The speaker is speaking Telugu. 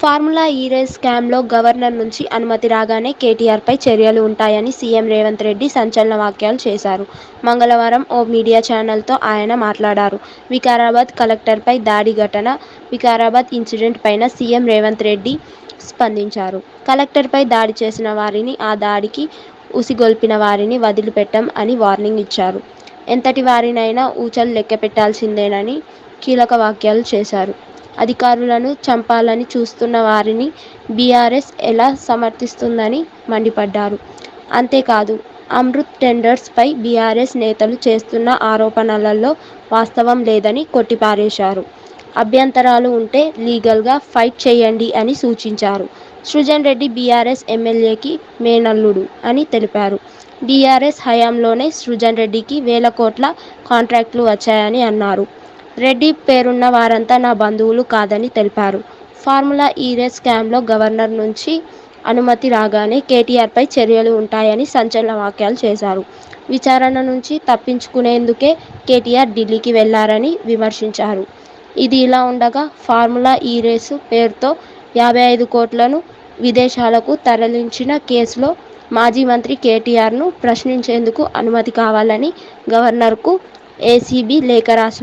ఫార్ములా ఈ రేస్ స్కామ్లో గవర్నర్ నుంచి అనుమతి రాగానే కేటీఆర్పై చర్యలు ఉంటాయని సీఎం రేవంత్ రెడ్డి సంచలన వ్యాఖ్యలు చేశారు. మంగళవారం ఓ మీడియా ఛానల్తో ఆయన మాట్లాడారు. వికారాబాద్ కలెక్టర్పై దాడి ఘటన వికారాబాద్ ఇన్సిడెంట్ పైన సీఎం రేవంత్ రెడ్డి స్పందించారు. కలెక్టర్పై దాడి చేసిన వారిని, ఆ దాడికి ఉసిగొల్పిన వారిని వదిలిపెట్టం అని వార్నింగ్ ఇచ్చారు. ఎంతటి వారినైనా ఊచలు లెక్కపెట్టాల్సిందేనని కీలక వాక్యాలు చేశారు. అధికారులను చంపాలని చూస్తున్న వారిని బీఆర్ఎస్ ఎలా సమర్థిస్తుందని మండిపడ్డారు. అంతేకాదు అమృత్ టెండర్స్పై బీఆర్ఎస్ నేతలు చేస్తున్న ఆరోపణలలో వాస్తవం లేదని కొట్టిపారేశారు. అభ్యంతరాలు ఉంటే లీగల్గా ఫైట్ చేయండి అని సూచించారు. సృజన్ రెడ్డి బీఆర్ఎస్ ఎమ్మెల్యేకి మేనల్లుడు అని తెలిపారు. బీఆర్ఎస్ హయాంలోనే సృజన్ రెడ్డికి వేల కోట్ల కాంట్రాక్టులు వచ్చాయని అన్నారు. రెడ్డి పేరున్న వారంతా నా బంధువులు కాదని తెలిపారు. ఫార్ములా ఈ రేస్ స్కామ్లో గవర్నర్ నుంచి అనుమతి రాగానే కేటీఆర్పై చర్యలు ఉంటాయని సంచలన వ్యాఖ్యలు చేశారు. విచారణ నుంచి తప్పించుకునేందుకే కేటీఆర్ ఢిల్లీకి వెళ్ళారని విమర్శించారు. ఇది ఇలా ఉండగా ఫార్ములా ఈ రేసు పేరుతో యాభై ఐదు కోట్లను విదేశాలకు తరలించిన కేసులో మాజీ మంత్రి కేటీఆర్ను ప్రశ్నించేందుకు అనుమతి కావాలని గవర్నర్కు ఏసీబీ లేఖ రాసింది.